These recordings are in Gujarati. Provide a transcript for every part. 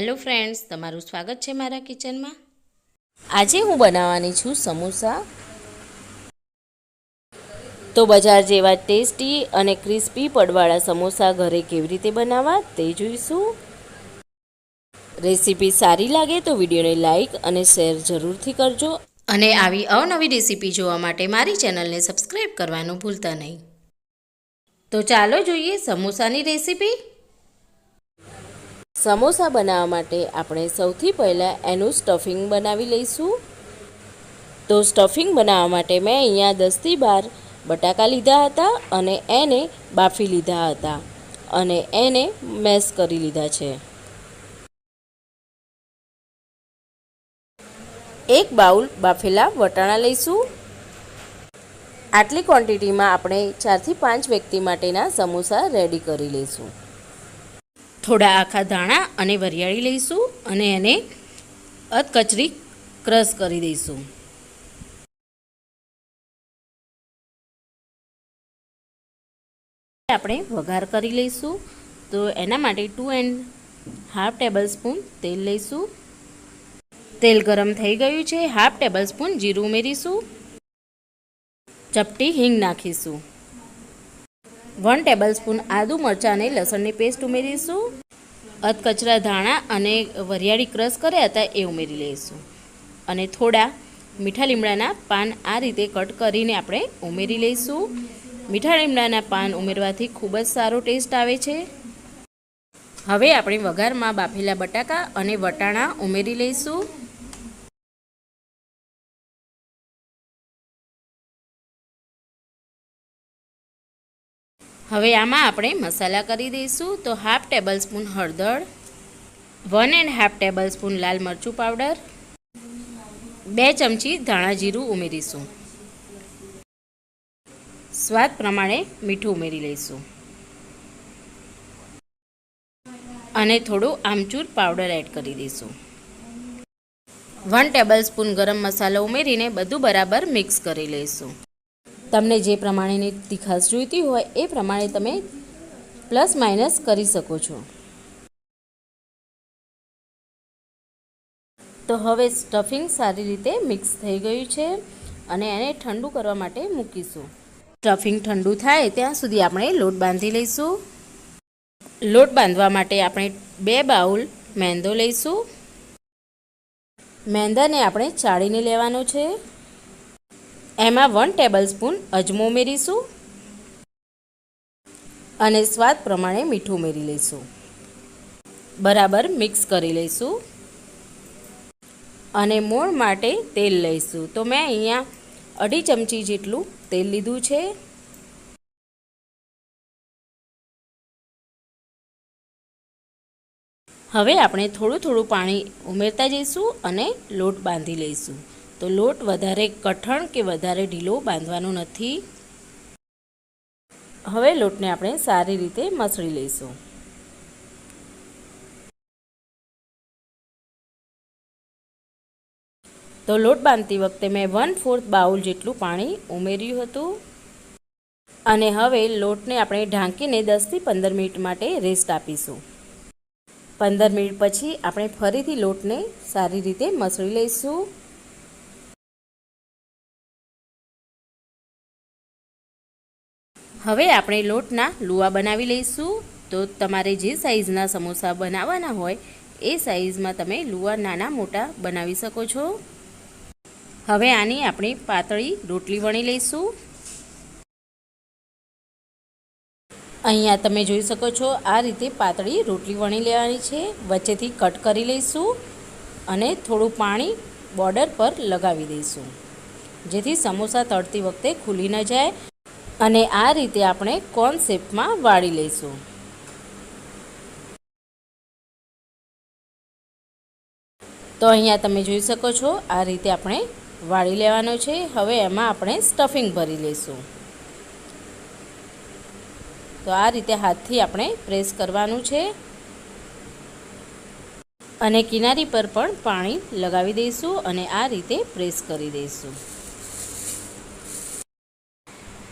હેલો ફ્રેન્ડ્સ તમારું સ્વાગત છે મારા કિચનમાં. આજે હું બનાવવાની છું સમોસા. તો બજાર જેવા ટેસ્ટી અને ક્રિસ્પી પડવાળા સમોસા ઘરે કેવી રીતે બનાવવા તે જોઈશું. રેસીપી સારી લાગે તો વિડીયોને લાઇક અને શેર જરૂરથી કરજો. અને આવી અવનવી રેસીપી જોવા માટે મારી ચેનલને સબસ્ક્રાઈબ કરવાનું ભૂલતા નહીં. તો ચાલો જોઈએ સમોસાની રેસીપી. સમોસા બનાવવા માટે આપણે સૌથી પહેલાં એનું સ્ટફિંગ બનાવી લઈશું. તો સ્ટફિંગ બનાવવા માટે મેં અહીંયા દસથી બાર બટાકા લીધા હતા અને એને બાફી લીધા હતા અને એને મેશ કરી લીધા છે. એક બાઉલ બાફેલા વટાણા લઈશું. આટલી ક્વોન્ટિટીમાં આપણે ચારથી પાંચ વ્યક્તિ માટેના સમોસા રેડી કરી લઈશું. થોડા આખા ધાણા અને વરિયાળી લઈશું અને એને અધકચરી ક્રશ કરી દઈશું. આપણે વઘાર કરી લઈશું. તો એના માટે two and half tablespoon તેલ લઈશું. તેલ ગરમ થઈ ગયું છે. હાફ ટેબલ સ્પૂન જીરું ઉમેરીશું. ચપટી હિંગ નાખીશું. વન ટેબલ સ્પૂન આદુ મરચાં અને લસણની પેસ્ટ ઉમેરીશું. અધકચરા ધાણા અને વરિયાળી ક્રશ કર્યા હતા એ ઉમેરી લઈશું. અને થોડા મીઠા લીમડાના પાન આ રીતે કટ કરીને આપણે ઉમેરી લઈશું. મીઠા લીમડાના પાન ઉમેરવાથી ખૂબ જ સારો ટેસ્ટ આવે છે. હવે આપણે વઘારમાં બાફેલા બટાકા અને વટાણા ઉમેરી લઈશું. હવે આમાં આપણે મસાલા કરી દઈશું. તો હાફ ટેબલ સ્પૂન હળદર one and half tablespoon લાલ મરચું પાવડર બે ચમચી ધાણા જીરું ઉમેરીશું. સ્વાદ પ્રમાણે મીઠું ઉમેરી લઈશું. અને થોડું આમચૂર પાવડર એડ કરી દઈશું. વન ટેબલ સ્પૂન ગરમ મસાલો ઉમેરીને બધું બરાબર મિક્સ કરી લઈશું. તમને જે પ્રમાણેની તીખાશ જોઈતી હોય એ પ્રમાણે તમે પ્લસ માઇનસ કરી શકો છો. તો હવે સ્ટફિંગ સારી રીતે મિક્સ થઈ ગયું છે અને એને ઠંડુ કરવા માટે મૂકીશું. સ્ટફિંગ ઠંડુ થાય ત્યાં સુધી આપણે લોટ બાંધી લઈશું. લોટ બાંધવા માટે આપણે બે બાઉલ મેંદો લઈશું. મેંદાને આપણે ચાળીને લેવાનો છે. એમાં વન ટેબલ સ્પૂન અજમો ઉમેરીશું અને સ્વાદ પ્રમાણે મીઠું ઉમેરી લઈશું. બરાબર મિક્સ કરી લઈશું અને મોણ માટે તેલ લઈશું. તો મેં અહીંયા અઢી ચમચી જેટલું તેલ લીધું છે. હવે આપણે થોડું થોડું પાણી ઉમેરતા જઈશું અને લોટ બાંધી લઈશું. તો લોટ વધારે કઠણ કે વધારે ઢીલો બાંધવાનો નથી? હવે લોટને આપણે સારી રીતે મસળી લઈશું. તો લોટ બાંધતી વખતે મેં વન ફોર્થ બાઉલ જેટલું પાણી ઉમેર્યું હતું. અને હવે લોટને આપણે ઢાંકીને દસથી પંદર મિનિટ માટે રેસ્ટ આપીશું. પંદર મિનિટ પછી આપણે ફરીથી લોટને સારી રીતે મસળી લઈશું. હવે આપણે લોટના લુવા બનાવી લઈશું. તો તમારે જે સાઇઝના સમોસા બનાવવાના હોય, એ સાઇઝમાં તમે લુવા નાના મોટા બનાવી શકો છો. હવે આની આપણે પાતળી રોટલી વણી લઈશું. અહીંયા તમે જોઈ શકો છો, આ રીતે પાતળી રોટલી વણી લેવાની છે. વચ્ચેથી કટ કરી લઈશું અને થોડું પાણી બોર્ડર પર લગાવી દઈશું. જેથી સમોસા તળતી વખતે ખુલી ન જાય. અને આ રીતે આપણે કોન શેપમાં વાળી લઈશું. તો અહીંયા તમે જોઈ શકો છો, આ રીતે આપણે વાળી લેવાનો છે. હવે એમાં આપણે સ્ટફિંગ ભરી લઈશું. તો આ રીતે હાથથી આપણે પ્રેસ કરવાનું છે. અને કિનારી પર પણ પાણી લગાવી દઈશું અને આ રીતે પ્રેસ કરી દઈશું.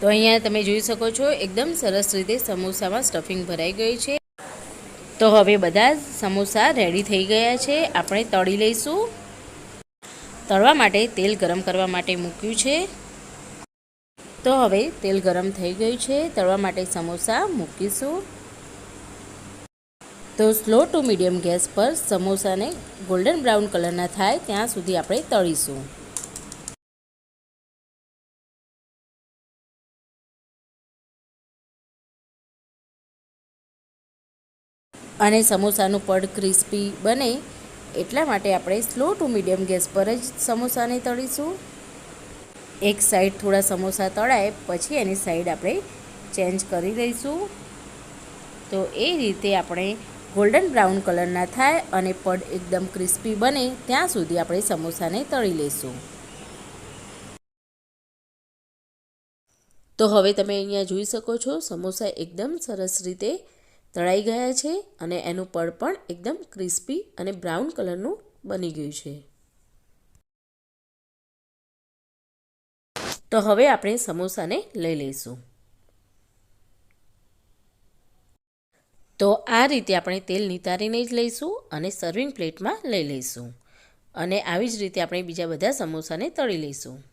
તો અહીંયા તમે જોઈ શકો છો, એકદમ સરસ રીતે સમોસામાં સ્ટફિંગ ભરાઈ ગઈ છે. તો હવે બધા સમોસા રેડી થઈ ગયા છે. આપણે તળી લઈશું. તળવા માટે તેલ ગરમ કરવા માટે મૂક્યું છે. તો હવે તેલ ગરમ થઈ ગયું છે. તળવા માટે સમોસા મૂકીશું. તો સ્લો ટુ મીડિયમ ગેસ પર સમોસાને ગોલ્ડન બ્રાઉન કલરના થાય ત્યાં સુધી આપણે તળીશું. અને સમોસાનું પડ ક્રિસ્પી બને એટલા માટે આપણે સ્લો ટુ મીડિયમ ગેસ પર જ સમોસાને તળીશું. એક સાઈડ થોડા સમોસા તળાય, પછી એની સાઈડ આપણે ચેન્જ કરી દઈશું. તો એ રીતે આપણે ગોલ્ડન બ્રાઉન કલરના થાય અને પડ એકદમ ક્રિસ્પી બને ત્યાં સુધી આપણે સમોસાને તળી લઈશું. તો હવે તમે અહીંયા જોઈ શકો છો, સમોસા એકદમ સરસ રીતે તળાઈ ગયા છે અને એનું પડ પણ એકદમ ક્રિસ્પી અને બ્રાઉન કલરનું બની ગયું છે. તો હવે આપણે સમોસાને લઈ લઈશું. તો આ રીતે આપણે તેલ નિતારીને જ લઈશું અને સર્વિંગ પ્લેટમાં લઈ લઈશું. અને આવી જ રીતે આપણે બીજા બધા સમોસાને તળી લઈશું.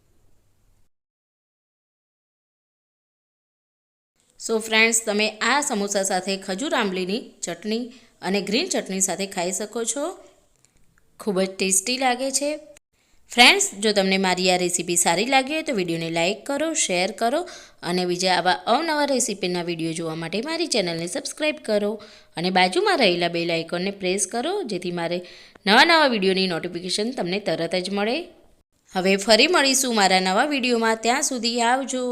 સો ફ્રેન્ડ્સ તમે આ સમોસા સાથે ખજૂર આંબલીની ચટણી અને ગ્રીન ચટણી સાથે ખાઈ શકો છો. ખૂબ જ ટેસ્ટી લાગે છે. ફ્રેન્ડ્સ જો તમને મારી આ રેસીપી સારી લાગી હોય તો વિડીયોને લાઇક કરો, શેર કરો અને બીજા આવા અવનવા રેસીપીના વીડિયો જોવા માટે મારી ચેનલને સબસ્ક્રાઈબ કરો અને બાજુમાં રહેલા બેલ આઇકોનને પ્રેસ કરો, જેથી મારે નવા નવા વિડીયોની નોટિફિકેશન તમને તરત જ મળે. હવે ફરી મળીશું મારા નવા વિડીયોમાં. ત્યાં સુધી આવજો.